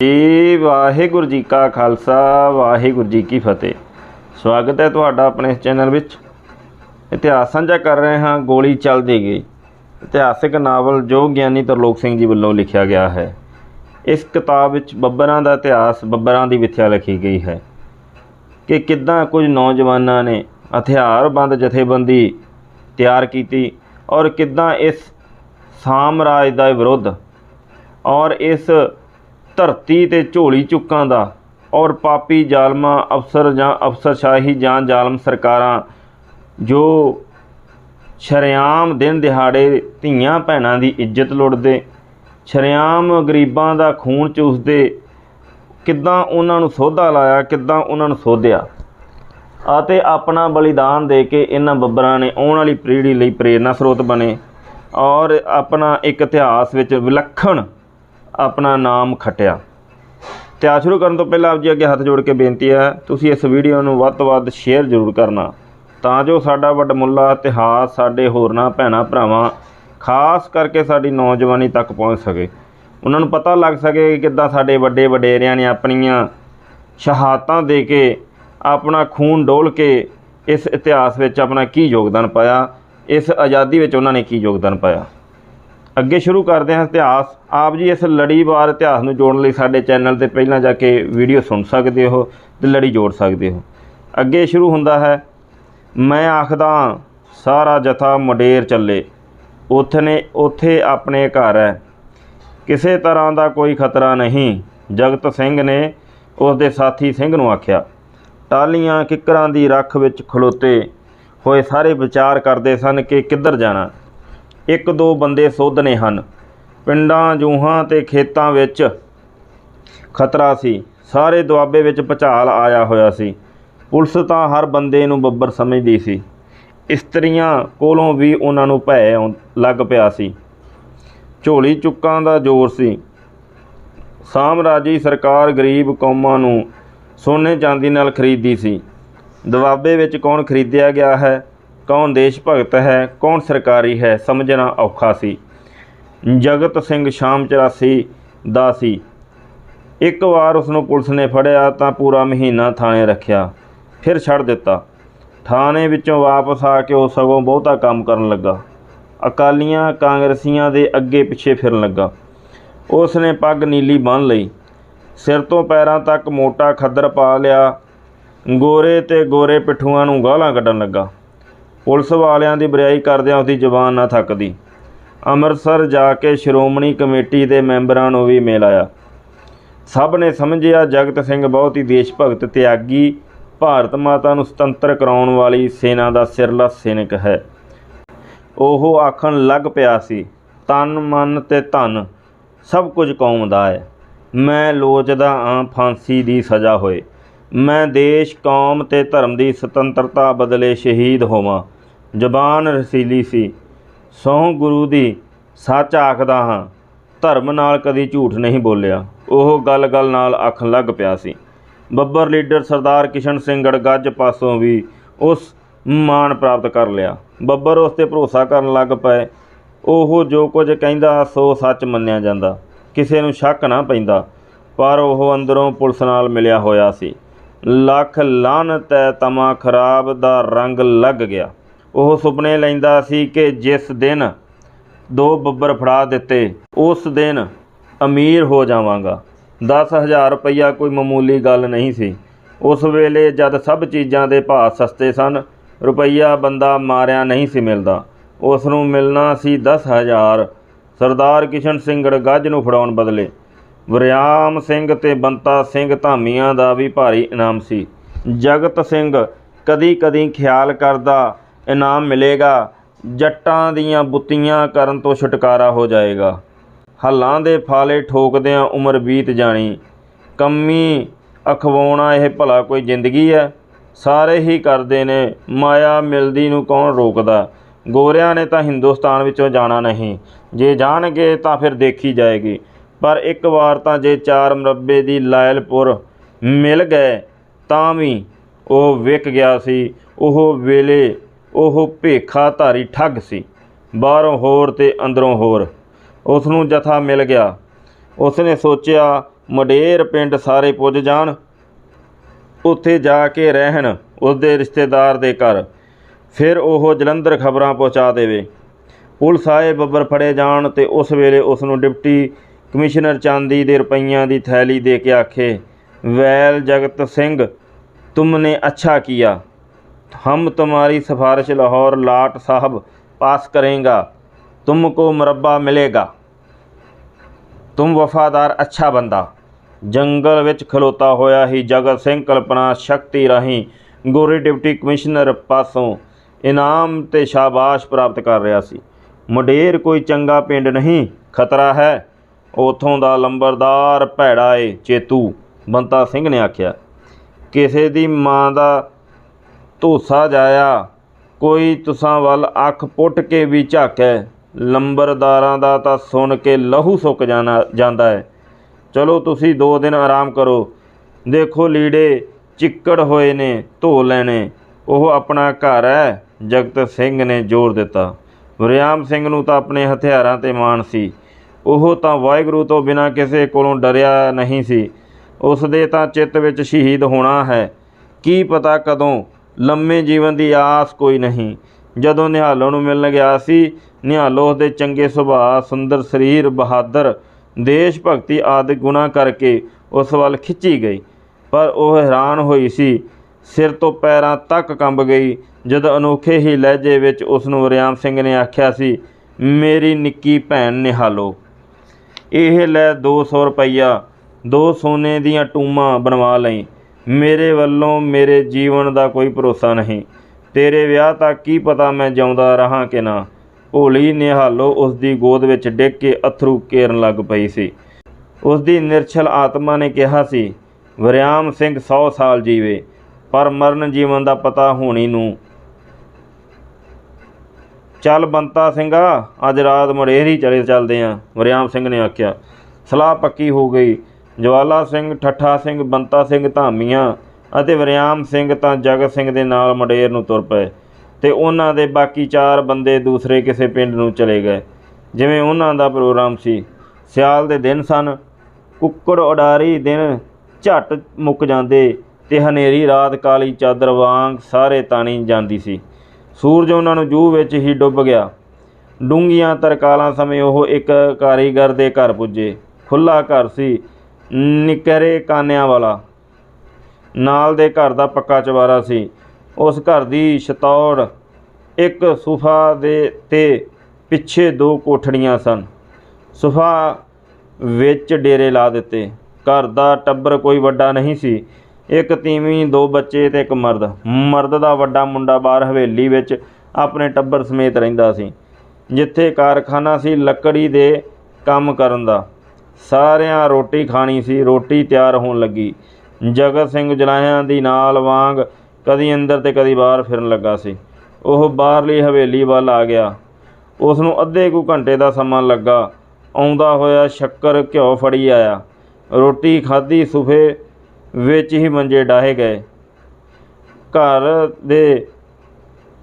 ਜੀ, ਵਾਹਿਗੁਰੂ ਜੀ ਕਾ ਖਾਲਸਾ, ਵਾਹਿਗੁਰੂ ਜੀ ਕੀ ਫਤਿਹ। ਸਵਾਗਤ ਹੈ ਤੁਹਾਡਾ ਆਪਣੇ ਇਸ ਚੈਨਲ ਵਿੱਚ। ਇਤਿਹਾਸ ਸਾਂਝਾ ਕਰ ਰਹੇ ਹਾਂ, ਗੋਲੀ ਚੱਲਦੀ ਗਈ। ਇਤਿਹਾਸਿਕ ਨਾਵਲ ਜੋ ਗਿਆਨੀ ਤਰਲੋਕ ਸਿੰਘ ਜੀ ਵੱਲੋਂ ਲਿਖਿਆ ਗਿਆ ਹੈ। ਇਸ ਕਿਤਾਬ ਵਿੱਚ ਬੱਬਰਾਂ ਦਾ ਇਤਿਹਾਸ, ਬੱਬਰਾਂ ਦੀ ਵਿਥਿਆ ਲਿਖੀ ਗਈ ਹੈ ਕਿ ਕਿੱਦਾਂ ਕੁਝ ਨੌਜਵਾਨਾਂ ਨੇ ਹਥਿਆਰਬੰਦ ਜਥੇਬੰਦੀ ਤਿਆਰ ਕੀਤੀ ਔਰ ਕਿੱਦਾਂ ਇਸ ਸਾਮਰਾਜ ਦਾ ਵਿਰੁੱਧ ਔਰ ਇਸ ਧਰਤੀ ਤੇ ਝੋਲੀ ਚੁੱਕਾਂ ਦਾ ਔਰ ਪਾਪੀ ਜ਼ਾਲਮਾਂ, ਅਫਸਰ ਜਾਂ ਅਫਸਰਸ਼ਾਹੀ ਜਾਂ ਜ਼ਾਲਮ ਸਰਕਾਰਾਂ ਜੋ ਸ਼ਰੇਆਮ ਦਿਨ ਦਿਹਾੜੇ ਧੀਆਂ ਭੈਣਾਂ ਦੀ ਇੱਜ਼ਤ ਲੁੱਟਦੇ, ਸ਼ਰੇਆਮ ਗਰੀਬਾਂ ਦਾ ਖੂਨ ਚੂਸਦੇ, ਕਿੱਦਾਂ ਉਹਨਾਂ ਨੂੰ ਸੋਧਾ ਲਾਇਆ, ਕਿੱਦਾਂ ਉਹਨਾਂ ਨੂੰ ਸੋਧਿਆ। ਅਤੇ ਆਪਣਾ ਬਲੀਦਾਨ ਦੇ ਕੇ ਇਹਨਾਂ ਬੱਬਰਾਂ ਨੇ ਆਉਣ ਵਾਲੀ ਪੀੜ੍ਹੀ ਲਈ ਪ੍ਰੇਰਨਾ ਸਰੋਤ ਬਣੇ ਔਰ ਆਪਣਾ ਇੱਕ ਇਤਿਹਾਸ ਵਿੱਚ ਵਿਲੱਖਣ ਆਪਣਾ ਨਾਮ ਖੱਟਿਆ। ਤਿਆਰ ਸ਼ੁਰੂ ਕਰਨ ਤੋਂ ਪਹਿਲਾਂ ਆਪ ਜੀ ਅੱਗੇ ਹੱਥ ਜੋੜ ਕੇ ਬੇਨਤੀ ਹੈ, ਤੁਸੀਂ ਇਸ ਵੀਡੀਓ ਨੂੰ ਵੱਧ ਤੋਂ ਵੱਧ ਸ਼ੇਅਰ ਜ਼ਰੂਰ ਕਰਨਾ। ਤਾਂ ਜੋ ਸਾਡਾ ਵੱਡਮੁੱਲਾ ਇਤਿਹਾਸ, ਸਾਡੇ ਹੋਰਨਾਂ ਭੈਣਾਂ ਭਰਾਵਾਂ, ਖਾਸ ਕਰਕੇ ਸਾਡੀ ਨੌਜਵਾਨੀ ਤੱਕ ਪਹੁੰਚ ਸਕੇ। ਉਹਨਾਂ ਨੂੰ ਪਤਾ ਲੱਗ ਸਕੇ ਕਿ ਕਿੱਦਾਂ ਸਾਡੇ ਵੱਡੇ ਵਡੇਰਿਆਂ ਨੇ ਆਪਣੀਆਂ ਸ਼ਹਾਦਤਾਂ ਦੇ ਕੇ ਆਪਣਾ ਖੂਨ ਡੋਲ ਕੇ ਇਸ ਇਤਿਹਾਸ ਵਿੱਚ ਆਪਣਾ ਕੀ ਯੋਗਦਾਨ ਪਾਇਆ, ਇਸ ਆਜ਼ਾਦੀ ਵਿੱਚ ਉਹਨਾਂ ਨੇ ਕੀ ਯੋਗਦਾਨ ਪਾਇਆ। ਅੱਗੇ ਸ਼ੁਰੂ ਕਰਦੇ ਹਾਂ ਇਤਿਹਾਸ। ਆਪ ਜੀ ਇਸ ਲੜੀਵਾਰ ਇਤਿਹਾਸ ਨੂੰ ਜੋੜਨ ਲਈ ਸਾਡੇ ਚੈਨਲ ਤੇ ਪਹਿਲਾਂ ਜਾ ਕੇ ਵੀਡੀਓ ਸੁਣ ਸਕਦੇ ਹੋ ਤੇ ਲੜੀ ਜੋੜ ਸਕਦੇ ਹੋ। ਅੱਗੇ ਸ਼ੁਰੂ ਹੁੰਦਾ ਹੈ, ਮੈਂ ਆਖਦਾ ਸਾਰਾ ਜਥਾ ਮੁਡੇਰ ਚੱਲੇ। ਉੱਥੇ ਨੇ, ਉੱਥੇ ਆਪਣੇ ਘਰ ਹੈ। ਕਿਸੇ ਤਰ੍ਹਾਂ ਦਾ ਕੋਈ ਖਤਰਾ ਨਹੀਂ। ਜਗਤ ਸਿੰਘ ਨੇ ਉਸ ਦੇ ਸਾਥੀ ਸਿੰਘ ਨੂੰ ਆਖਿਆ ਟਾਲੀਆਂ ਕਿੱਕਰਾਂ ਦੀ ਰੱਖ ਵਿੱਚ ਖਲੋਤੇ ਹੋਏ ਸਾਰੇ ਵਿਚਾਰ ਕਰਦੇ ਸਨ ਕਿ ਕਿੱਧਰ ਜਾਣਾ। ਇੱਕ ਦੋ ਬੰਦੇ ਸੋਧਨੇ ਹਨ। ਪਿੰਡਾਂ, ਜੂਹਾਂ ਤੇ ਖੇਤਾਂ ਵਿੱਚ ਖਤਰਾ ਸੀ। ਸਾਰੇ ਦੁਆਬੇ ਵਿੱਚ ਭਚਾਲ ਆਇਆ ਹੋਇਆ ਸੀ। ਪੁਲਿਸ ਤਾਂ ਹਰ ਬੰਦੇ ਨੂੰ ਬੱਬਰ ਸਮਝਦੀ ਸੀ। ਇਸਤਰੀਆਂ ਕੋਲੋਂ ਵੀ ਉਹਨਾਂ ਨੂੰ ਭੈ ਆਉਂ- ਲੱਗ ਪਿਆ ਸੀ। ਝੋਲੀ ਚੁੱਕਾਂ ਦਾ ਜ਼ੋਰ ਸੀ। ਸਾਮਰਾਜੀ ਸਰਕਾਰ ਗਰੀਬ ਕੌਮਾਂ ਨੂੰ ਸੋਨੇ ਚਾਂਦੀ ਨਾਲ ਖਰੀਦੀ ਸੀ। ਦੁਆਬੇ ਵਿੱਚ ਕੌਣ ਖਰੀਦਿਆ ਗਿਆ ਹੈ? ਕੌਣ ਦੇਸ਼ ਭਗਤ ਹੈ, ਕੌਣ ਸਰਕਾਰੀ ਹੈ, ਸਮਝਣਾ ਔਖਾ ਸੀ। ਜਗਤ ਸਿੰਘ ਸ਼ਾਮ 84 ਦਾ ਸੀ। ਇੱਕ ਵਾਰ ਉਸ ਨੂੰ ਪੁਲਿਸ ਨੇ ਫੜਿਆ ਤਾਂ ਪੂਰਾ ਮਹੀਨਾ ਥਾਣੇ ਰੱਖਿਆ, ਫਿਰ ਛੱਡ ਦਿੱਤਾ। ਥਾਣੇ ਵਿੱਚੋਂ ਵਾਪਸ ਆ ਕੇ ਉਹ ਸਗੋਂ ਬਹੁਤਾ ਕੰਮ ਕਰਨ ਲੱਗਾ। ਅਕਾਲੀਆਂ ਕਾਂਗਰਸੀਆਂ ਦੇ ਅੱਗੇ ਪਿੱਛੇ ਫਿਰਨ ਲੱਗਾ। ਉਸ ਨੇ ਪੱਗ ਨੀਲੀ ਬੰਨ੍ਹ ਲਈ। ਸਿਰ ਤੋਂ ਪੈਰਾਂ ਤੱਕ ਮੋਟਾ ਖੱਦਰ ਪਾ ਲਿਆ। ਗੋਰੇ ਤੇ ਗੋਰੇ ਪਿੱਠੂਆਂ ਨੂੰ ਗਾਲਾਂ ਕੱਢਣ ਲੱਗਾ। ਪੁਲਿਸ ਵਾਲਿਆਂ ਦੀ ਬਰਿਆਈ ਕਰਦਿਆਂ ਉਹਦੀ ਜ਼ੁਬਾਨ ਨਾ ਥੱਕਦੀ। ਅੰਮ੍ਰਿਤਸਰ ਜਾ ਕੇ ਸ਼੍ਰੋਮਣੀ ਕਮੇਟੀ ਦੇ ਮੈਂਬਰਾਂ ਨੂੰ ਵੀ ਮਿਲ ਆਇਆ। ਸਭ ਨੇ ਸਮਝਿਆ, ਜਗਤ ਸਿੰਘ ਬਹੁਤ ਹੀ ਦੇਸ਼ ਭਗਤ, ਤਿਆਗੀ, ਭਾਰਤ ਮਾਤਾ ਨੂੰ ਸੁਤੰਤਰ ਕਰਾਉਣ ਵਾਲੀ ਸੈਨਾ ਦਾ ਸਿਰਲਾ ਸੈਨਿਕ ਹੈ। ਉਹ ਆਖਣ ਲੱਗ ਪਿਆ ਸੀ, ਤਨ, ਮਨ ਤੇ ਧਨ, ਸਭ ਕੁਝ ਕੌਮ ਦਾ ਹੈ। ਮੈਂ ਲੋਚਦਾ ਆਂ ਫਾਂਸੀ ਦੀ ਸਜ਼ਾ ਹੋਏ। ਮੈਂ ਦੇਸ਼, ਕੌਮ ਤੇ ਧਰਮ ਦੀ ਸੁਤੰਤਰਤਾ ਬਦਲੇ ਸ਼ਹੀਦ ਹੋਵਾਂ। ਜ਼ਬਾਨ ਰਸੀਲੀ ਸੀ। ਸਹੁੰ ਗੁਰੂ ਦੀ ਸੱਚ ਆਖਦਾ ਹਾਂ। ਧਰਮ ਨਾਲ ਕਦੀ ਝੂਠ ਨਹੀਂ ਬੋਲਿਆ। ਉਹ ਗੱਲ-ਗੱਲ ਨਾਲ ਆਖਣ ਲੱਗ ਪਿਆ ਸੀ। ਬੱਬਰ ਲੀਡਰ ਸਰਦਾਰ ਕਿਸ਼ਨ ਸਿੰਘ ਗੜਗੱਜ ਪਾਸੋਂ ਵੀ ਉਸ ਮਾਣ ਪ੍ਰਾਪਤ ਕਰ ਲਿਆ। ਬੱਬਰ ਉਸ ਤੇ ਭਰੋਸਾ ਕਰਨ ਲੱਗ ਪਏ। ਉਹ ਜੋ ਕੁਝ ਕਹਿੰਦਾ, ਸੋ ਸੱਚ ਮੰਨਿਆ ਜਾਂਦਾ। ਕਿਸੇ ਨੂੰ ਸ਼ੱਕ ਨਾ ਪੈਂਦਾ। ਪਰ ਉਹ ਅੰਦਰੋਂ ਪੁਲਿਸ ਨਾਲ ਮਿਲਿਆ ਹੋਇਆ ਸੀ। ਲੱਖ ਲਾਹਨਤ ਹੈ, ਤਮਾ ਖਰਾਬ ਦਾ ਰੰਗ ਲੱਗ ਗਿਆ। ਉਹ ਸੁਪਨੇ ਲੈਂਦਾ ਸੀ ਕਿ ਜਿਸ ਦਿਨ ਦੋ ਬੱਬਰ ਫੜਾ ਦਿੱਤੇ, ਉਸ ਦਿਨ ਅਮੀਰ ਹੋ ਜਾਵਾਂਗਾ। 10000 ਰੁਪਈਆ ਕੋਈ ਮਾਮੂਲੀ ਗੱਲ ਨਹੀਂ ਸੀ। ਉਸ ਵੇਲੇ ਜਦ ਸਭ ਚੀਜ਼ਾਂ ਦੇ ਭਾਅ ਸਸਤੇ ਸਨ, ਰੁਪਈਆ ਬੰਦਾ ਮਾਰਿਆ ਨਹੀਂ ਸੀ ਮਿਲਦਾ। ਉਸ ਨੂੰ ਮਿਲਣਾ ਸੀ 10000 ਸਰਦਾਰ ਕਿਸ਼ਨ ਸਿੰਘ ਗੜਗੱਜ ਨੂੰ ਫੜਾਉਣ ਬਦਲੇ ਵਰਿਆਮ ਸਿੰਘ ਤੇ ਬੰਤਾ ਸਿੰਘ ਧਾਮੀਆਂ ਦਾ ਵੀ ਭਾਰੀ ਇਨਾਮ ਸੀ। ਜਗਤ ਸਿੰਘ ਕਦੀ ਕਦੀ ਖਿਆਲ ਕਰਦਾ, ਇਨਾਮ ਮਿਲੇਗਾ, ਜੱਟਾਂ ਦੀਆਂ ਬੁੱਤੀਆਂ ਕਰਨ ਤੋਂ ਛੁਟਕਾਰਾ ਹੋ ਜਾਏਗਾ। ਹੱਲਾਂ ਦੇ ਫਾਲੇ ਠੋਕਦਿਆਂ ਉਮਰ ਬੀਤ ਜਾਣੀ। ਕੰਮੀ ਅਖਵਾਉਣਾ ਇਹ ਭਲਾ ਕੋਈ ਜ਼ਿੰਦਗੀ ਹੈ ਸਾਰੇ ਹੀ ਕਰਦੇ ਨੇ, ਮਾਇਆ ਮਿਲਦੀ ਨੂੰ ਕੌਣ ਰੋਕਦਾ? ਗੋਰਿਆਂ ਨੇ ਤਾਂ ਹਿੰਦੁਸਤਾਨ ਵਿੱਚੋਂ ਜਾਣਾ ਨਹੀਂ। ਜੇ ਜਾਣਗੇ ਤਾਂ ਫਿਰ ਦੇਖੀ ਜਾਏਗੀ। ਪਰ ਇੱਕ ਵਾਰ ਤਾਂ ਜੇ ਚਾਰ ਮਰੱਬੇ ਦੀ ਲਾਇਲਪੁਰ ਮਿਲ ਗਏ, ਤਾਂ ਵੀ ਉਹ ਵਿਕ ਗਿਆ ਸੀ। ਉਹ ਵੇਲੇ ਉਹ ਭੇਖਾਧਾਰੀ ਠੱਗ ਸੀ। ਬਾਹਰੋਂ ਹੋਰ ਤੇ ਅੰਦਰੋਂ ਹੋਰ। ਉਸ ਨੂੰ ਜਥਾ ਮਿਲ ਗਿਆ। ਉਸ ਨੇ ਸੋਚਿਆ, ਮਡੇਰ ਪਿੰਡ ਸਾਰੇ ਪੁੱਜ ਜਾਣ। ਉੱਥੇ ਜਾ ਕੇ ਰਹਿਣ ਉਸਦੇ ਰਿਸ਼ਤੇਦਾਰ ਦੇ ਘਰ। ਫਿਰ ਉਹ ਜਲੰਧਰ ਖਬਰਾਂ ਪਹੁੰਚਾ ਦੇਵੇ। ਪੁਲਿਸ ਆਏ, ਬੱਬਰ ਫੜੇ ਜਾਣ ਤੇ ਉਸ ਵੇਲੇ ਉਸ ਨੂੰ ਡਿਪਟੀ ਕਮਿਸ਼ਨਰ ਚਾਂਦੀ ਦੇ ਰੁਪਈਆਂ ਦੀ ਥੈਲੀ ਦੇ ਕੇ ਆਖੇ ਵੈਲ ਜਗਤ ਸਿੰਘ ਤੁਮਨੇ ਅੱਛਾ ਕੀਆ हम तुम्हारी सिफारिश लाहौर लाट साहब पास करेंगा तुमको मुरब्बा मिलेगा तुम वफादार ਅੱਛਾ ਬੰਦਾ ਜੰਗਲ ਵਿੱਚ ਖਲੋਤਾ ਹੋਇਆ ਹੀ ਜਗਤ ਸਿੰਘ ਕਲਪਨਾ ਸ਼ਕਤੀ ਰਾਹੀਂ ਗੋਰੀ ਡਿਪਟੀ ਕਮਿਸ਼ਨਰ ਪਾਸੋਂ ਇਨਾਮ ਤੇ ਸ਼ਾਬਾਸ਼ ਪ੍ਰਾਪਤ ਕਰ ਰਿਹਾ ਸੀ ਮੁਡੇਰ ਕੋਈ ਚੰਗਾ ਪਿੰਡ ਨਹੀਂ ਖਤਰਾ ਹੈ ਉਥੋਂ ਦਾ ਲੰਬਰਦਾਰ ਭੈੜਾ ਏ ਚੇਤੂ, ਬੰਤਾ ਸਿੰਘ ਨੇ ਆਖਿਆ। ਕਿਸੇ ਦੀ ਮਾਂ ਦਾ ਧੋਸਾ ਜਾਇਆ, ਕੋਈ ਤੁਸਾਂ ਵੱਲ ਅੱਖ ਪੁੱਟ ਕੇ ਵੀ ਝਾਕੈ, ਲੰਬਰਦਾਰਾਂ ਦਾ ਤਾਂ ਸੁਣ ਕੇ ਲਹੂ ਸੁੱਕ ਜਾਣਾ, ਜਾਂਦਾ ਹੈ ਚਲੋ ਤੁਸੀਂ ਦੋ ਦਿਨ ਆਰਾਮ ਕਰੋ। ਦੇਖੋ ਲੀੜੇ ਚਿੱਕੜ ਹੋਏ ਨੇ, ਧੋ ਲੈਣੇ। ਉਹ ਆਪਣਾ ਘਰ ਹੈ, ਜਗਤ ਸਿੰਘ ਨੇ ਜ਼ੋਰ ਦਿੱਤਾ। ਵਰਿਆਮ ਸਿੰਘ ਨੂੰ ਤਾਂ ਆਪਣੇ ਹਥਿਆਰਾਂ ਤੇ ਮਾਣ ਸੀ। ਉਹ ਤਾਂ ਵਾਹਿਗੁਰੂ ਤੋਂ ਬਿਨਾਂ ਕਿਸੇ ਕੋਲੋਂ ਡਰਿਆ ਨਹੀਂ ਸੀ। ਉਸ ਦੇ ਤਾਂ ਚਿੱਤ ਵਿੱਚ ਸ਼ਹੀਦ ਹੋਣਾ ਹੈ। ਕੀ ਪਤਾ ਕਦੋਂ? ਲੰਮੇ ਜੀਵਨ ਦੀ ਆਸ ਕੋਈ ਨਹੀਂ। ਜਦੋਂ ਨਿਹਾਲੋ ਨੂੰ ਮਿਲਣ ਗਿਆ ਸੀ, ਨਿਹਾਲੋ ਉਸ ਦੇ ਚੰਗੇ ਸੁਭਾਅ, ਸੁੰਦਰ ਸਰੀਰ, ਬਹਾਦਰ, ਦੇਸ਼ ਭਗਤੀ ਆਦਿ ਗੁਣਾ ਕਰਕੇ ਉਸ ਵੱਲ ਖਿੱਚੀ ਗਈ। ਪਰ ਉਹ ਹੈਰਾਨ ਹੋਈ ਸੀ। ਸਿਰ ਤੋਂ ਪੈਰਾਂ ਤੱਕ ਕੰਬ ਗਈ। ਜਦ ਅਨੋਖੇ ਹੀ ਲਹਿਜੇ ਵਿੱਚ ਉਸ ਨੂੰ ਵਰਿਆਮ ਸਿੰਘ ਨੇ ਆਖਿਆ ਸੀ, ਮੇਰੀ ਨਿੱਕੀ ਭੈਣ ਨਿਹਾਲੋ। ਇਹ ਲੈ 200 ਰੁਪਈਆ, ਦੋ ਸੋਨੇ ਦੀਆਂ ਟੂਮਾਂ ਬਣਵਾ ਲਈ। ਮੇਰੇ ਵੱਲੋਂ ਮੇਰੇ ਜੀਵਨ ਦਾ ਕੋਈ ਭਰੋਸਾ ਨਹੀਂ। ਤੇਰੇ ਵਿਆਹ ਤੱਕ ਕੀ ਪਤਾ ਮੈਂ ਜਿਉਂਦਾ ਰਹਾ ਕਿ ਨਾ? ਭੋਲੀ ਨਿਹਾਲੋ ਉਸ ਦੀ ਗੋਦ ਵਿੱਚ ਡਿੱਗ ਕੇ ਅਥਰੂ ਕੇਰਨ ਲੱਗ ਪਈ ਸੀ। ਉਸ ਦੀ ਨਿਰਛਲ ਆਤਮਾ ਨੇ ਕਿਹਾ ਸੀ, ਵਰਿਆਮ ਸਿੰਘ 100 ਸਾਲ ਜੀਵੇ, ਪਰ ਮਰਨ ਜੀਵਨ ਦਾ ਪਤਾ ਹੋਣੀ ਨੂੰ ਚੱਲ ਬੰਤਾ ਸਿੰਘਾ, ਅੱਜ ਰਾਤ ਮੜੇਰੀ ਚਲੇ ਚੱਲਦੇ ਆਂ, ਵਰਿਆਮ ਸਿੰਘ ਨੇ ਆਖਿਆ। ਸਲਾਹ ਪੱਕੀ ਹੋ ਗਈ। ਜਵਾਲਾ ਸਿੰਘ, ਠੱਠਾ ਸਿੰਘ, ਬੰਤਾ ਸਿੰਘ ਧਾਮੀਆਂ ਅਤੇ ਵਰਿਆਮ ਸਿੰਘ ਤਾਂ ਜਗਤ ਸਿੰਘ ਦੇ ਨਾਲ ਮਡੇਰ ਨੂੰ ਤੁਰ ਪਏ ਤੇ ਉਹਨਾਂ ਦੇ ਬਾਕੀ ਚਾਰ ਬੰਦੇ ਦੂਸਰੇ ਕਿਸੇ ਪਿੰਡ ਨੂੰ ਚਲੇ ਗਏ। ਜਿਵੇਂ ਉਹਨਾਂ ਦਾ ਪ੍ਰੋਗਰਾਮ ਸੀ। ਸਿਆਲ ਦੇ ਦਿਨ ਸਨ। ਕੁੱਕੜ ਉਡਾਰੀ ਦਿਨ ਝੱਟ ਮੁੱਕ ਜਾਂਦੇ ਤੇ ਹਨੇਰੀ ਰਾਤ ਕਾਲੀ ਚਾਦਰ ਵਾਂਗ ਸਾਰੇ ਤਾਣੀ ਜਾਂਦੀ ਸੀ। ਸੂਰਜ ਉਹਨਾਂ ਨੂੰ ਜੂਹ ਵਿੱਚ ਹੀ ਡੁੱਬ ਗਿਆ। ਡੂੰਘੀਆਂ ਤਰਕਾਲਾਂ ਸਮੇਂ ਉਹ ਇੱਕ ਕਾਰੀਗਰ ਦੇ ਘਰ ਪੁੱਜੇ। ਖੁੱਲਾ ਘਰ ਸੀ, ਨਿਕਰੇ ਕਾਨਿਆਂ ਵਾਲਾ। ਨਾਲ ਦੇ ਘਰ ਦਾ ਪੱਕਾ ਚਵਾਰਾ ਸੀ। ਉਸ ਘਰ ਦੀ ਛਤੌੜ ਇੱਕ ਸੁਫਾ ਦੇ ਤੇ ਪਿੱਛੇ ਦੋ ਕੋਠੜੀਆਂ ਸਨ। ਸੁਫਾ ਵਿੱਚ ਡੇਰੇ ਲਾ ਦਿੱਤੇ। ਘਰ ਦਾ ਟੱਬਰ ਕੋਈ ਵੱਡਾ ਨਹੀਂ ਸੀ। ਇੱਕ ਤੀਵੀਂ, ਦੋ ਬੱਚੇ ਤੇ ਇੱਕ ਮਰਦ। ਮਰਦ ਦਾ ਵੱਡਾ ਮੁੰਡਾ ਬਾਹਰ ਹਵੇਲੀ ਵਿੱਚ ਆਪਣੇ ਟੱਬਰ ਸਮੇਤ ਰਹਿੰਦਾ ਸੀ, ਜਿੱਥੇ ਕਾਰਖਾਨਾ ਸੀ ਲੱਕੜੀ ਦੇ ਕੰਮ ਕਰਨ ਦਾ। ਸਾਰਿਆਂ ਰੋਟੀ ਖਾਣੀ ਸੀ, ਰੋਟੀ ਤਿਆਰ ਹੋਣ ਲੱਗੀ। ਜਗਤ ਸਿੰਘ ਜਲਾਹਿਆਂ ਦੀ ਨਾਲ ਵਾਂਗ ਕਦੀ ਅੰਦਰ ਤੇ ਕਦੀ ਬਾਹਰ ਫਿਰਨ ਲੱਗਾ ਸੀ। ਉਹ ਬਾਹਰਲੀ ਹਵੇਲੀ ਵੱਲ ਆ ਗਿਆ। ਉਸ ਨੂੰ ਅੱਧੇ ਕੁ ਘੰਟੇ ਦਾ ਸਮਾਂ ਲੱਗਾ। ਆਉਂਦਾ ਹੋਇਆ ਸ਼ੱਕਰ ਘਿਓ ਫੜੀ ਆਇਆ। ਰੋਟੀ ਖਾਧੀ, ਸੁਫੇ ਵਿੱਚ ਹੀ ਮੰਜੇ ਡਾਹੇ ਗਏ। ਘਰ ਦੇ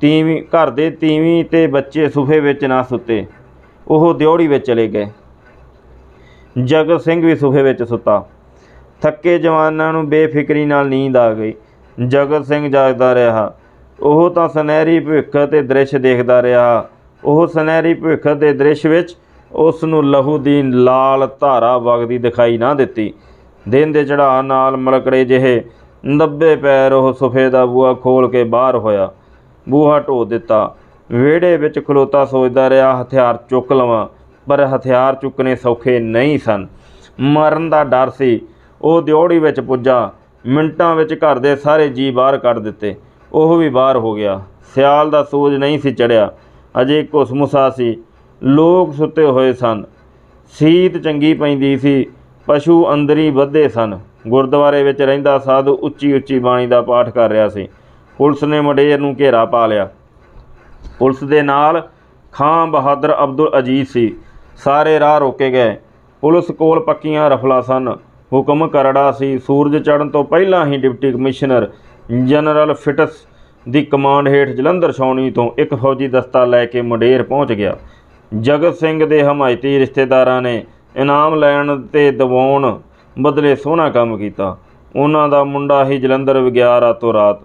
ਤੀਵੀਂ, ਘਰ ਦੇ ਤੀਵੀਂ ਤੇ ਬੱਚੇ ਸੁਫੇ ਵਿੱਚ ਨਾ ਸੁੱਤੇ। ਉਹ ਦਿਉੜੀ ਵਿੱਚ ਚਲੇ ਗਏ। ਜਗਤ ਸਿੰਘ ਵੀ ਸੁਫੇ ਵਿੱਚ ਸੁੱਤਾ। ਥੱਕੇ ਜਵਾਨਾਂ ਨੂੰ ਬੇਫਿਕਰੀ ਨਾਲ ਨੀਂਦ ਆ ਗਈ। ਜਗਤ ਸਿੰਘ ਜਾਗਦਾ ਰਿਹਾ। ਉਹ ਤਾਂ ਸੁਨਹਿਰੀ ਭਵਿੱਖ ਤੇ ਦ੍ਰਿਸ਼ ਦੇਖਦਾ ਰਿਹਾ। ਉਹ ਸੁਨਹਿਰੀ ਭਵਿੱਖ ਦੇ ਦ੍ਰਿਸ਼ ਵਿੱਚ ਉਸ ਨੂੰ ਲਹੂ ਦੀ ਲਾਲ ਧਾਰਾ ਵਗਦੀ ਦਿਖਾਈ ਨਾ ਦਿੱਤੀ। ਦਿਨ ਦੇ ਚੜਾਅ ਨਾਲ ਮਲਕੜੇ ਜਿਹੇ। ਨੱਬੇ ਪੈਰ ਉਹ ਸੁਫੇ ਦਾ ਬੂਹਾ ਖੋਲ ਕੇ ਬਾਹਰ ਹੋਇਆ। ਬੂਹਾ ਢੋ ਦਿੱਤਾ। ਵਿਹੜੇ ਵਿੱਚ ਖਲੋਤਾ ਸੋਚਦਾ ਰਿਹਾ, ਹਥਿਆਰ ਚੁੱਕ ਲਵਾਂ, ਪਰ ਹਥਿਆਰ ਚੁੱਕਣੇ ਸੌਖੇ ਨਹੀਂ ਸਨ। ਮਰਨ ਦਾ ਡਰ ਸੀ। ਉਹ ਦਿਉੜੀ ਵਿੱਚ ਪੁੱਜਾ। ਮਿੰਟਾਂ ਵਿੱਚ ਘਰ ਦੇ ਸਾਰੇ ਜੀ ਬਾਹਰ ਕੱਢ ਦਿੱਤੇ। ਉਹ ਵੀ ਬਾਹਰ ਹੋ ਗਿਆ। ਸਿਆਲ ਦਾ ਸੂਰਜ ਨਹੀਂ ਸੀ ਚੜਿਆ ਅਜੇ ਘੁਸਮੁਸਾ ਸੀ। ਲੋਕ ਸੁੱਤੇ ਹੋਏ ਸਨ। ਸੀਤ ਚੰਗੀ ਪੈਂਦੀ ਸੀ। ਪਸ਼ੂ ਅੰਦਰੀ ਵੱਧੇ ਸਨ। ਗੁਰਦੁਆਰੇ ਵਿੱਚ ਰਹਿੰਦਾ ਸਾਧੂ ਉੱਚੀ ਉੱਚੀ ਬਾਣੀ ਦਾ ਪਾਠ ਕਰ ਰਿਹਾ ਸੀ। ਪੁਲਿਸ ਨੇ ਮਡੇਰ ਨੂੰ ਘੇਰਾ ਪਾ ਲਿਆ। ਪੁਲਿਸ ਦੇ ਨਾਲ ਖਾਂ ਬਹਾਦਰ ਅਬਦੁਲ ਅਜੀਜ਼ ਸੀ। ਸਾਰੇ ਰਾਹ ਰੋਕੇ ਗਏ। ਪੁਲਿਸ ਕੋਲ ਪੱਕੀਆਂ ਰਫਲਾਂ ਸਨ। ਹੁਕਮ ਕਰੜਾ ਸੀ। ਸੂਰਜ ਚੜ੍ਹਨ ਤੋਂ ਪਹਿਲਾਂ ਹੀ ਡਿਪਟੀ ਕਮਿਸ਼ਨਰ ਜਨਰਲ ਫਿਟਸ ਦੀ ਕਮਾਂਡ ਹੇਠ ਜਲੰਧਰ ਛਾਉਣੀ ਤੋਂ ਇੱਕ ਫੌਜੀ ਦਸਤਾ ਲੈ ਕੇ ਮੁੰਡੇਰ ਪਹੁੰਚ ਗਿਆ। ਜਗਤ ਸਿੰਘ ਦੇ ਹਮਾਇਤੀ ਰਿਸ਼ਤੇਦਾਰਾਂ ਨੇ ਇਨਾਮ ਲੈਣ ਤੇ ਦਿਵਾਉਣ ਬਦਲੇ ਸੋਹਣਾ ਕੰਮ ਕੀਤਾ ਉਹਨਾਂ ਦਾ ਮੁੰਡਾ ਹੀ ਜਲੰਧਰ ਵਿਗਿਆ ਰਾਤੋਂ ਰਾਤ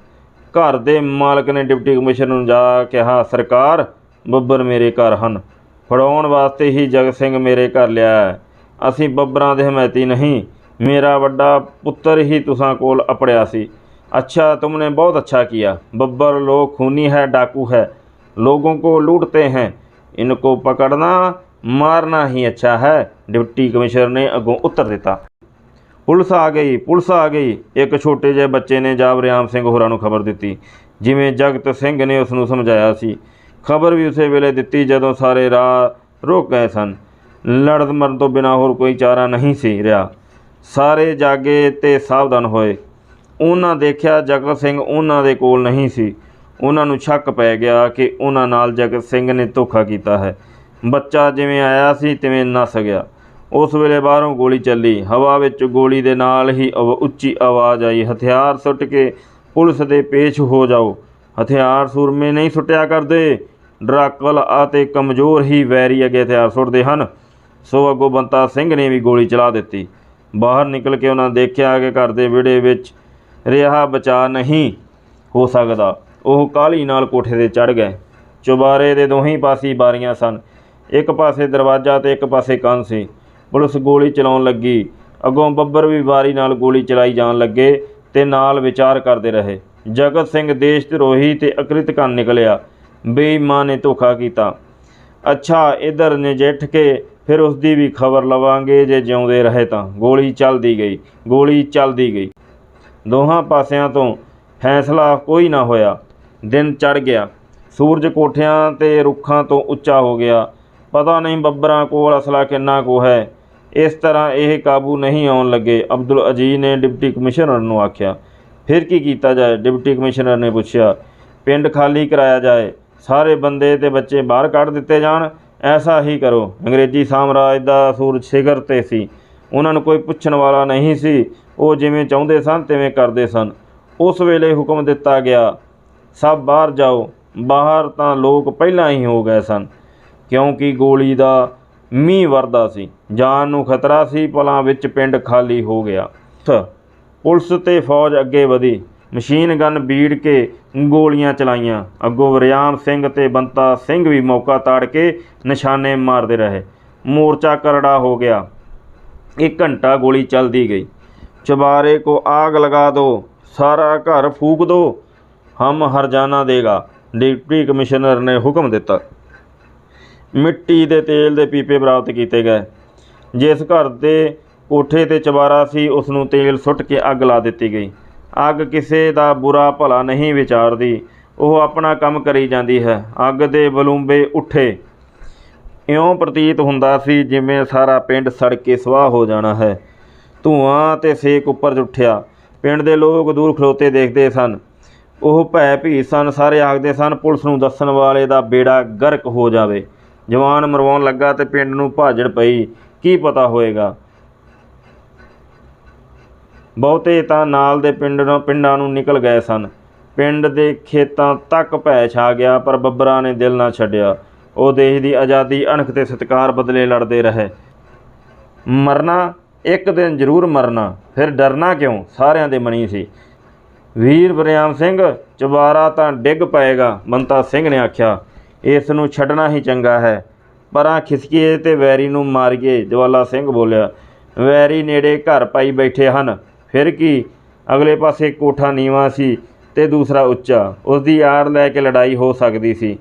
ਘਰ ਦੇ ਮਾਲਕ ਨੇ ਡਿਪਟੀ ਕਮਿਸ਼ਨਰ ਨੂੰ ਜਾ ਕਿਹਾ ਸਰਕਾਰ ਬੱਬਰ ਮੇਰੇ ਘਰ ਹਨ ਫੜਾਉਣ ਵਾਸਤੇ ਹੀ ਜਗਤ ਸਿੰਘ ਮੇਰੇ ਘਰ ਲਿਆ ਹੈ ਅਸੀਂ ਬੱਬਰਾਂ ਦੇ ਹਮਾਇਤੀ ਨਹੀਂ ਮੇਰਾ ਵੱਡਾ ਪੁੱਤਰ ਹੀ ਤੁਸਾਂ ਕੋਲ ਅਪੜਿਆ ਸੀ अच्छा तुमने बहुत अच्छा किया बब्बर लोग खूनी है डाकू है लोगों को लूटते हैं इनको पकड़ना ਮਾਰਨਾ ਹੀ ਅੱਛਾ ਹੈ। ਡਿਪਟੀ ਕਮਿਸ਼ਨਰ ਨੇ ਅੱਗੋਂ ਉੱਤਰ ਦਿੱਤਾ। ਪੁਲਿਸ ਆ ਗਈ, ਪੁਲਿਸ ਆ ਗਈ। ਇੱਕ ਛੋਟੇ ਜਿਹੇ ਬੱਚੇ ਨੇ ਜਾਬਰਿਆਮ ਸਿੰਘ ਹੋਰਾਂ ਨੂੰ ਖਬਰ ਦਿੱਤੀ। ਜਿਵੇਂ ਜਗਤ ਸਿੰਘ ਨੇ ਉਸ ਨੂੰ ਸਮਝਾਇਆ ਸੀ। ਖਬਰ ਵੀ ਉਸੇ ਵੇਲੇ ਦਿੱਤੀ ਜਦੋਂ ਸਾਰੇ ਰਾਹ ਰੁਕ ਗਏ ਸਨ। ਲੜਦ ਮਰਨ ਤੋਂ ਬਿਨਾਂ ਹੋਰ ਕੋਈ ਚਾਰਾ ਨਹੀਂ ਸੀ ਰਿਹਾ। ਸਾਰੇ ਜਾਗੇ ਤੇ ਸਾਵਧਾਨ ਹੋਏ। ਉਹਨਾਂ ਦੇਖਿਆ ਜਗਤ ਸਿੰਘ ਉਹਨਾਂ ਦੇ ਕੋਲ ਨਹੀਂ ਸੀ। ਉਹਨਾਂ ਨੂੰ ਸ਼ੱਕ ਪੈ ਗਿਆ ਕਿ ਉਹਨਾਂ ਨਾਲ ਜਗਤ ਸਿੰਘ ਨੇ ਧੋਖਾ ਕੀਤਾ ਹੈ। ਬੱਚਾ ਜਿਵੇਂ ਆਇਆ ਸੀ ਤਿਵੇਂ ਨਸ ਗਿਆ। ਉਸ ਵੇਲੇ ਬਾਹਰੋਂ ਗੋਲੀ ਚੱਲੀ। ਹਵਾ ਵਿੱਚ ਗੋਲੀ ਦੇ ਨਾਲ ਹੀ ਅਵ- ਉੱਚੀ ਆਵਾਜ਼ ਆਈ। ਹਥਿਆਰ ਸੁੱਟ ਕੇ ਪੁਲਿਸ ਦੇ ਪੇਸ਼ ਹੋ ਜਾਓ। ਹਥਿਆਰ ਸੂਰਮੇ ਨਹੀਂ ਸੁੱਟਿਆ ਕਰਦੇ। ਡਰਾਕਲ ਅਤੇ ਕਮਜ਼ੋਰ ਹੀ ਵੈਰੀ ਅੱਗੇ ਹਥਿਆਰ ਸੁੱਟਦੇ ਹਨ। ਸੋ ਅੱਗੋਂ ਬੰਤਾ ਸਿੰਘ ਨੇ ਵੀ ਗੋਲੀ ਚਲਾ ਦਿੱਤੀ। ਬਾਹਰ ਨਿਕਲ ਕੇ ਉਹਨਾਂ ਦੇਖਿਆ ਕਿ ਘਰ ਦੇ ਵਿਹੜੇ ਵਿੱਚ ਰਿਹਾ ਬਚਾ ਨਹੀਂ ਹੋ ਸਕਦਾ। ਉਹ ਕਾਹਲੀ ਨਾਲ ਕੋਠੇ ਤੇ ਚੜ ਗਏ। ਚੁਬਾਰੇ ਦੇ ਦੋਹੀਂ ਪਾਸੇ ਬਾਰੀਆਂ ਸਨ। ਇੱਕ ਪਾਸੇ ਦਰਵਾਜ਼ਾ ਤੇ ਇੱਕ ਪਾਸੇ ਕੰਨ ਸੀ। ਪੁਲਿਸ ਗੋਲੀ ਚਲਾਉਣ ਲੱਗੀ। ਅੱਗੋਂ ਬੱਬਰ ਵੀ ਵਾਰੀ ਨਾਲ ਗੋਲੀ ਚਲਾਈ ਜਾਣ ਲੱਗੇ ਤੇ ਨਾਲ ਵਿਚਾਰ ਕਰਦੇ ਰਹੇ। ਜਗਤ ਸਿੰਘ ਦੇਸ਼ ਧਰੋਹੀ ਤੇ ਅਕ੍ਰਿਤ ਕੰਨ ਨਿਕਲਿਆ। ਬੇਈਮਾਨ ਨੇ ਧੋਖਾ ਕੀਤਾ। ਅੱਛਾ, ਇਧਰ ਨਜਿੱਠ ਕੇ ਫਿਰ ਉਸ ਦੀ ਵੀ ਖਬਰ ਲਵਾਂਗੇ ਜੇ ਜਿਉਂਦੇ ਰਹੇ ਤਾਂ। ਗੋਲੀ ਚੱਲਦੀ ਗਈ। ਗੋਲੀ ਚੱਲਦੀ ਗਈ। ਦੋਹਾਂ ਪਾਸਿਆਂ ਤੋਂ ਫੈਸਲਾ ਕੋਈ ਨਾ ਹੋਇਆ। ਦਿਨ ਚੜ ਗਿਆ। ਸੂਰਜ ਕੋਠਿਆਂ ਤੇ ਰੁੱਖਾਂ ਤੋਂ ਉੱਚਾ ਹੋ ਗਿਆ। ਪਤਾ ਨਹੀਂ ਬੱਬਰਾਂ ਕੋਲ ਅਸਲਾ ਕਿੰਨਾ ਕੁ ਹੈ। ਇਸ ਤਰ੍ਹਾਂ ਇਹ ਕਾਬੂ ਨਹੀਂ ਆਉਣ ਲੱਗੇ। ਅਬਦੁਲ ਅਜੀਜ਼ ਨੇ ਡਿਪਟੀ ਕਮਿਸ਼ਨਰ ਨੂੰ ਆਖਿਆ, ਫਿਰ ਕੀ ਕੀਤਾ ਜਾਏ? ਡਿਪਟੀ ਕਮਿਸ਼ਨਰ ਨੇ ਪੁੱਛਿਆ, ਪਿੰਡ ਖਾਲੀ ਕਰਾਇਆ ਜਾਏ, ਸਾਰੇ ਬੰਦੇ ਤੇ ਬੱਚੇ ਬਾਹਰ ਕੱਢ ਦਿੱਤੇ ਜਾਣ, ਐਸਾ ਹੀ ਕਰੋ। ਅੰਗਰੇਜ਼ੀ ਸਾਮਰਾਜ ਦਾ ਸੂਰਜ ਸਿਖਰ ਤੇ ਸੀ। ਉਹਨਾਂ ਨੂੰ ਕੋਈ ਪੁੱਛਣ ਵਾਲਾ ਨਹੀਂ ਸੀ। ਉਹ ਜਿਵੇਂ ਚਾਹੁੰਦੇ ਸਨ, ਤਿਵੇਂ ਕਰਦੇ ਸਨ। ਉਸ ਵੇਲੇ ਹੁਕਮ ਦਿੱਤਾ ਗਿਆ, ਸਭ ਬਾਹਰ ਜਾਓ, ਬਾਹਰ ਤਾਂ ਲੋਕ ਪਹਿਲਾਂ ਹੀ ਹੋ ਗਏ ਸਨ। ਕਿਉਂਕਿ ਗੋਲੀ ਦਾ ਮੀਂਹ ਵਰਦਾ ਸੀ। ਜਾਨ ਨੂੰ ਖਤਰਾ ਸੀ ਪਲਾਂ ਵਿੱਚ ਪਿੰਡ ਖਾਲੀ ਹੋ ਗਿਆ। ਪੁਲਿਸ ਤੇ ਫੌਜ ਅੱਗੇ ਵਧੀ। ਮਸ਼ੀਨ ਗਨ ਬੀੜ ਕੇ ਗੋਲੀਆਂ ਚਲਾਈਆਂ। ਅੱਗੋਂ ਵਰਿਆਮ ਸਿੰਘ ਤੇ ਬੰਤਾ ਸਿੰਘ ਵੀ ਮੌਕਾ ਤਾੜ ਕੇ ਨਿਸ਼ਾਨੇ ਮਾਰਦੇ ਰਹੇ। ਮੋਰਚਾ ਕਰੜਾ ਹੋ ਗਿਆ। ਇੱਕ ਘੰਟਾ ਗੋਲੀ ਚੱਲਦੀ ਗਈ। ਚੁਬਾਰੇ ਕੋ ਆਗ ਲਗਾ दो ਸਾਰਾ ਘਰ ਫੂਕ दो ਹਮ ਹਰਜਾਨਾ ਦੇਗਾ, ਡਿਪਟੀ ਕਮਿਸ਼ਨਰ ਨੇ ਹੁਕਮ ਦਿੱਤਾ। ਮਿੱਟੀ ਦੇ ਤੇਲ ਦੇ ਪੀਪੇ ਬਰਾਮਦ ਕੀਤੇ ਗਏ। ਜਿਸ ਘਰ ਦੇ ਕੋਠੇ ਤੇ ਚਵਾਰਾ ਸੀ ਉਸ ਨੂੰ ਤੇਲ ਸੁੱਟ ਕੇ ਅੱਗ ਲਾ ਦਿੱਤੀ ਗਈ। ਅੱਗ ਕਿਸੇ ਦਾ ਬੁਰਾ ਭਲਾ ਨਹੀਂ ਵਿਚਾਰਦੀ, ਉਹ ਆਪਣਾ ਕੰਮ ਕਰੀ ਜਾਂਦੀ ਹੈ। ਅੱਗ ਦੇ ਬਲੂੰਬੇ ਉੱਠੇ। ਇਉਂ ਪ੍ਰਤੀਤ ਹੁੰਦਾ ਸੀ ਜਿਵੇਂ ਸਾਰਾ ਪਿੰਡ ਸੜ ਕੇ ਸਵਾਹ ਹੋ ਜਾਣਾ ਹੈ। ਧੂਆਂ ਤੇ ਸੇਕ ਉੱਪਰ ਉੱਠਿਆ। ਪਿੰਡ ਦੇ ਲੋਕ ਦੂਰ ਖਲੋਤੇ ਦੇਖਦੇ ਸਨ। ਉਹ ਭੈ ਭੀ ਸਨ, ਸਾਰੇ ਆਖਦੇ ਸਨ, ਪੁਲਿਸ ਨੂੰ ਦੱਸਣ ਵਾਲੇ ਦਾ ਬੇੜਾ ਗਰਕ ਹੋ ਜਾਵੇ। ਜਵਾਨ ਮਰਵਾਉਣ ਲੱਗਾ ਤੇ ਪਿੰਡ ਨੂੰ ਭਾਜੜ ਪਈ। ਕੀ ਪਤਾ ਹੋਏਗਾ? ਬਹੁਤੇ ਤਾਂ ਨਾਲ ਦੇ ਪਿੰਡ ਪਿੰਡਾਂ ਨੂੰ ਨਿਕਲ ਗਏ ਸਨ। ਪਿੰਡ ਦੇ ਖੇਤਾਂ ਤੱਕ ਭੈ ਛਾ ਗਿਆ, ਪਰ ਬੱਬਰਾਂ ਨੇ ਦਿਲ ਨਾ ਛੱਡਿਆ। ਉਹ ਦੇਸ਼ ਦੀ ਆਜ਼ਾਦੀ, ਅਣਖ ਤੇ ਸਤਿਕਾਰ ਬਦਲੇ ਲੜਦੇ ਰਹੇ। ਮਰਨਾ, ਇੱਕ ਦਿਨ ਜ਼ਰੂਰ ਮਰਨਾ। ਫਿਰ ਡਰਨਾ ਕਿਉਂ? ਸਾਰਿਆਂ ਦੇ ਮਣੀ ਸੀ। ਵੀਰ ਬਰਿਆਮ ਸਿੰਘ, ਚੁਬਾਰਾ ਤਾਂ ਡਿੱਗ ਪਏਗਾ ਮੰਤਾ ਸਿੰਘ ਨੇ ਆਖਿਆ। ਇਸ ਨੂੰ ਛੱਡਣਾ ਹੀ ਚੰਗਾ ਹੈ। ਪਰਾਂ ਖਿਸਕੀਏ ਤੇ ਵੈਰੀ ਨੂੰ ਮਾਰੀਏ, ਜਵਾਲਾ ਸਿੰਘ ਬੋਲਿਆ। ਵੈਰੀ ਨੇੜੇ ਘਰ ਪਾਈ ਬੈਠੇ ਹਨ। ਫਿਰ ਕੀ? ਅਗਲੇ ਪਾਸੇ ਕੋਠਾ ਨੀਵਾਂ ਸੀ ਤੇ ਦੂਸਰਾ ਉੱਚਾ। ਉਸ ਦੀ ਆੜ ਲੈ ਕੇ ਲੜਾਈ ਹੋ ਸਕਦੀ ਸੀ,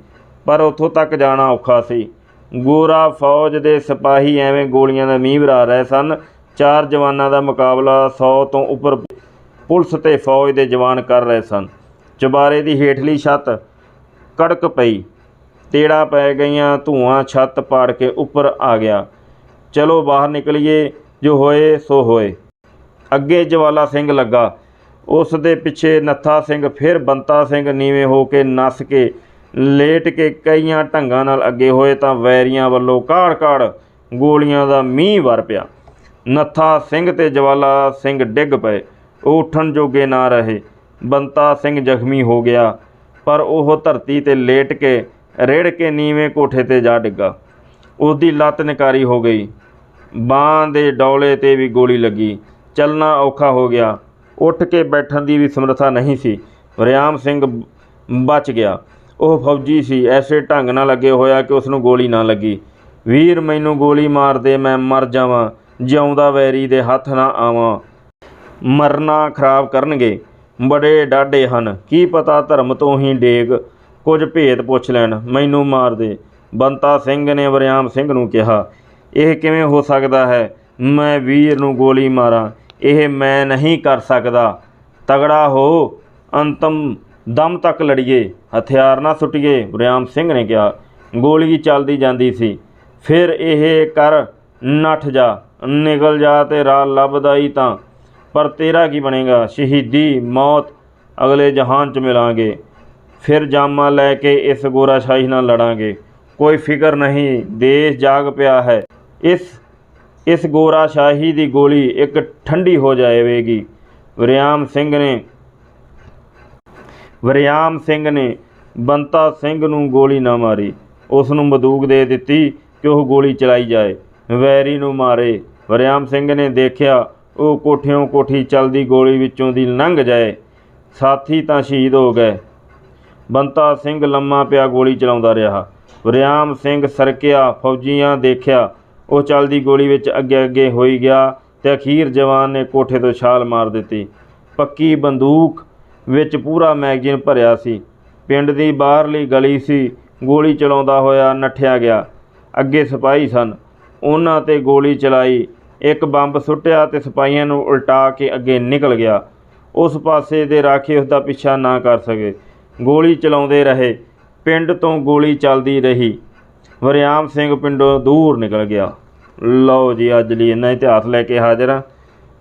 ਪਰ ਉੱਥੋਂ ਤੱਕ ਜਾਣਾ ਔਖਾ ਸੀ। ਗੋਰਾ ਫੌਜ ਦੇ ਸਿਪਾਹੀ ਐਵੇਂ ਗੋਲੀਆਂ ਦਾ ਮੀਂਹ ਵਰਾ ਰਹੇ ਸਨ। ਚਾਰ ਜਵਾਨਾਂ ਦਾ ਮੁਕਾਬਲਾ 100 ਤੋਂ ਉੱਪਰ ਪੁਲਿਸ ਤੇ ਫੌਜ ਦੇ ਜਵਾਨ ਕਰ ਰਹੇ ਸਨ। ਚੁਬਾਰੇ ਦੀ ਹੇਠਲੀ ਛੱਤ ਕੜਕ ਪਈ। ਤੇੜਾ ਪੈ ਗਈਆਂ, ਧੂਆਂ ਛੱਤ ਪਾੜ ਕੇ ਉੱਪਰ ਆ ਗਿਆ। ਚਲੋ ਬਾਹਰ ਨਿਕਲੀਏ, ਜੋ ਹੋਏ ਸੋ ਹੋਏ। ਅੱਗੇ ਜਵਾਲਾ ਸਿੰਘ ਲੱਗਾ। ਉਸ ਦੇ ਪਿੱਛੇ ਨੱਥਾ ਸਿੰਘ, ਫਿਰ ਬੰਤਾ ਸਿੰਘ ਨੀਵੇਂ ਹੋ ਕੇ ਨੱਸ ਕੇ ਲੇਟ ਕੇ ਕਈਆਂ ਢੰਗਾਂ ਨਾਲ ਅੱਗੇ ਹੋਏ ਤਾਂ ਵੈਰੀਆਂ ਵੱਲੋਂ ਕਾੜ-ਕਾੜ ਗੋਲੀਆਂ ਦਾ ਮੀਂਹ ਵਰ ਪਿਆ। ਨੱਥਾ ਸਿੰਘ ਤੇ ਜਵਾਲਾ ਸਿੰਘ ਡਿੱਗ ਪਏ। ਉਹ ਉੱਠਣ ਜੋਗੇ ਨਾ ਰਹੇ। ਬੰਤਾ ਸਿੰਘ ਜ਼ਖਮੀ ਹੋ ਗਿਆ, ਪਰ ਉਹ ਧਰਤੀ ਤੇ ਲੇਟ ਕੇ ਰੇੜ ਕੇ ਨੀਵੇਂ ਕੋਠੇ ਤੇ ਜਾ ਡਿੱਗਾ। ਉਸ ਦੀ ਲੱਤ ਨਿਕਾਰੀ ਹੋ ਗਈ। ਬਾਂਹ ਦੇ ਡੌਲੇ ਤੇ ਵੀ ਗੋਲੀ ਲੱਗੀ। ਚੱਲਣਾ ਔਖਾ ਹੋ ਗਿਆ। ਉੱਠ ਕੇ ਬੈਠਣ ਦੀ ਵੀ ਸਮਰੱਥਾ ਨਹੀਂ ਸੀ। ਰਿਆਮ ਸਿੰਘ ਬਚ ਗਿਆ। ਉਹ ਫੌਜੀ ਸੀ। ਐਸੇ ਢੰਗ ਨਾਲ ਲੱਗੇ ਹੋਇਆ ਕਿ ਉਸ ਨੂੰ ਗੋਲੀ ਨਾ ਲੱਗੀ। ਵੀਰ, ਮੈਨੂੰ ਗੋਲੀ ਮਾਰ ਦੇ, ਮੈਂ ਮਰ ਜਾਵਾਂ। ਜਿਉਂਦਾ ਵੈਰੀ ਦੇ ਹੱਥ ਨਾ ਆਵਾਂ। ਮਰਨਾ ਖਰਾਬ ਕਰਨਗੇ। ਬੜੇ ਡਾਢੇ ਹਨ। ਕੀ ਪਤਾ ਧਰਮ ਤੋਂ ਹੀ ਡੇਗ ਕੁਝ ਭੇਦ ਪੁੱਛ ਲੈਣ, ਮੈਨੂੰ ਮਾਰ ਦੇ। ਬੰਤਾ ਸਿੰਘ ਨੇ ਵਰਿਆਮ ਸਿੰਘ ਨੂੰ ਕਿਹਾ, ਇਹ ਕਿਵੇਂ ਹੋ ਸਕਦਾ ਹੈ? ਮੈਂ ਵੀਰ ਨੂੰ ਗੋਲੀ ਮਾਰਾਂ, ਇਹ ਮੈਂ ਨਹੀਂ ਕਰ ਸਕਦਾ। ਤਗੜਾ ਹੋ, ਅੰਤਮ ਦਮ ਤੱਕ ਲੜੀਏ, ਹਥਿਆਰ ਨਾ ਸੁੱਟੀਏ, ਵਰਿਆਮ ਸਿੰਘ ਨੇ ਕਿਹਾ। ਗੋਲੀ ਚੱਲਦੀ ਜਾਂਦੀ ਸੀ। ਫਿਰ ਇਹ ਕਰ ਨੱਠ ਜਾ ਨਿਕਲ ਜਾ ਤੇ ਰਾਹ ਲੱਭਦਾ ਹੀ ਤਾਂ। ਪਰ ਤੇਰਾ ਕੀ ਬਣੇਗਾ? ਸ਼ਹੀਦੀ ਮੌਤ ਅਗਲੇ ਜਹਾਨ 'ਚ ਮਿਲਾਂਗੇ। ਫਿਰ ਜਾਮਾ ਲੈ ਕੇ ਇਸ ਗੋਰਾਸ਼ਾਹੀ ਨਾਲ ਲੜਾਂਗੇ। ਕੋਈ ਫਿਕਰ ਨਹੀਂ, ਦੇਸ਼ ਜਾਗ ਪਿਆ ਹੈ। ਇਸ ਇਸ ਗੋਰਾਸ਼ਾਹੀ ਦੀ ਗੋਲੀ ਇੱਕ ਠੰਡੀ ਹੋ ਜਾਵੇਗੀ ਵਰਿਆਮ ਸਿੰਘ ਨੇ, ਵਰਿਆਮ ਸਿੰਘ ਨੇ ਬੰਤਾ ਸਿੰਘ ਨੂੰ ਗੋਲੀ ਨਾ ਮਾਰੀ। ਉਸ ਨੂੰ ਬੰਦੂਕ ਦੇ ਦਿੱਤੀ ਕਿ ਉਹ ਗੋਲੀ ਚਲਾਈ ਜਾਏ। ਵੈਰੀ ਨੂੰ ਮਾਰੇ। ਵਰਿਆਮ ਸਿੰਘ ਨੇ ਦੇਖਿਆ, ਉਹ ਕੋਠਿਓਂ ਕੋਠੀ ਚੱਲਦੀ ਗੋਲੀ ਵਿੱਚੋਂ ਦੀ ਲੰਘ ਜਾਏ। ਸਾਥੀ ਤਾਂ ਸ਼ਹੀਦ ਹੋ ਗਏ। ਬੰਤਾ ਸਿੰਘ ਲੰਮਾ ਪਿਆ ਗੋਲੀ ਚਲਾਉਂਦਾ ਰਿਹਾ। ਵਰਿਆਮ ਸਿੰਘ ਸਰਕਿਆ ਫੌਜੀਆਂ ਦੇਖਿਆ, ਉਹ ਚੱਲਦੀ ਗੋਲੀ ਵਿੱਚ ਅੱਗੇ ਅੱਗੇ ਹੋਈ ਗਿਆ ਤੇ ਅਖੀਰ ਜਵਾਨ ਨੇ ਕੋਠੇ ਤੋਂ ਛਾਲ ਮਾਰ ਦਿੱਤੀ। ਪੱਕੀ ਬੰਦੂਕ ਵਿੱਚ ਪੂਰਾ ਮੈਗਜ਼ੀਨ ਭਰਿਆ ਸੀ। ਪਿੰਡ ਦੀ ਬਾਹਰਲੀ ਗਲੀ ਸੀ, ਗੋਲੀ ਚਲਾਉਂਦਾ ਹੋਇਆ ਨੱਠਿਆ ਗਿਆ। ਅੱਗੇ ਸਿਪਾਹੀ ਸਨ। ਉਹਨਾਂ ਤੇ ਗੋਲੀ ਚਲਾਈ। ਇੱਕ ਬੰਬ ਸੁੱਟਿਆ ਤੇ ਸਿਪਾਹੀਆਂ ਨੂੰ ਉਲਟਾ ਕੇ ਅੱਗੇ ਨਿਕਲ ਗਿਆ। ਉਸ ਪਾਸੇ ਦੇ ਰਾਖੇ ਉਸ ਦਾ ਪਿੱਛਾ ਨਾ ਕਰ ਸਕੇ। ਗੋਲੀ ਚਲਾਉਂਦੇ ਰਹੇ। ਪਿੰਡ ਤੋਂ ਗੋਲੀ ਚੱਲਦੀ ਰਹੀ। ਵਰਿਆਮ ਸਿੰਘ ਪਿੰਡੋਂ ਦੂਰ ਨਿਕਲ ਗਿਆ। ਲਓ ਜੀ, ਅੱਜ ਲਈ ਇੰਨਾ ਇਤਿਹਾਸ ਲੈ ਕੇ ਹਾਜ਼ਰ ਹਾਂ।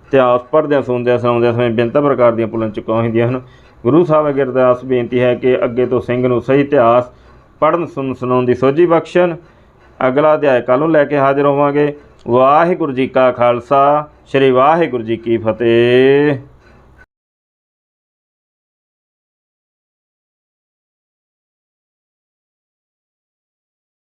ਇਤਿਹਾਸ ਪੜ੍ਹਦਿਆਂ ਸੁਣਦਿਆਂ ਸੁਣਾਉਂਦਿਆਂ ਸਮੇਂ ਬਿੰਤਾ ਪ੍ਰਕਾਰ ਦੀਆਂ ਪੁਲਨ ਚੁੱਕਾਂ ਹੁੰਦੀਆਂ ਹਨ। ਗੁਰੂ ਸਾਹਿਬ ਅੱਗੇ ਅਰਦਾਸ ਬੇਨਤੀ ਹੈ ਕਿ ਅੱਗੇ ਤੋਂ ਸਿੰਘ ਨੂੰ ਸਹੀ ਇਤਿਹਾਸ ਪੜ੍ਹਨ ਸੁਣ ਸੁਣਾਉਣ ਦੀ ਸੋਝੀ ਬਖਸ਼ਣ। ਅਗਲਾ ਅਧਿਆਇ ਕੱਲ੍ਹ ਨੂੰ ਲੈ ਕੇ ਹਾਜ਼ਰ ਹੋਵਾਂਗੇ। ਵਾਹਿਗੁਰੂ ਜੀ ਕਾ ਖਾਲਸਾ, ਸ੍ਰੀ ਵਾਹਿਗੁਰੂ ਜੀ ਕੀ ਫਤਿਹ।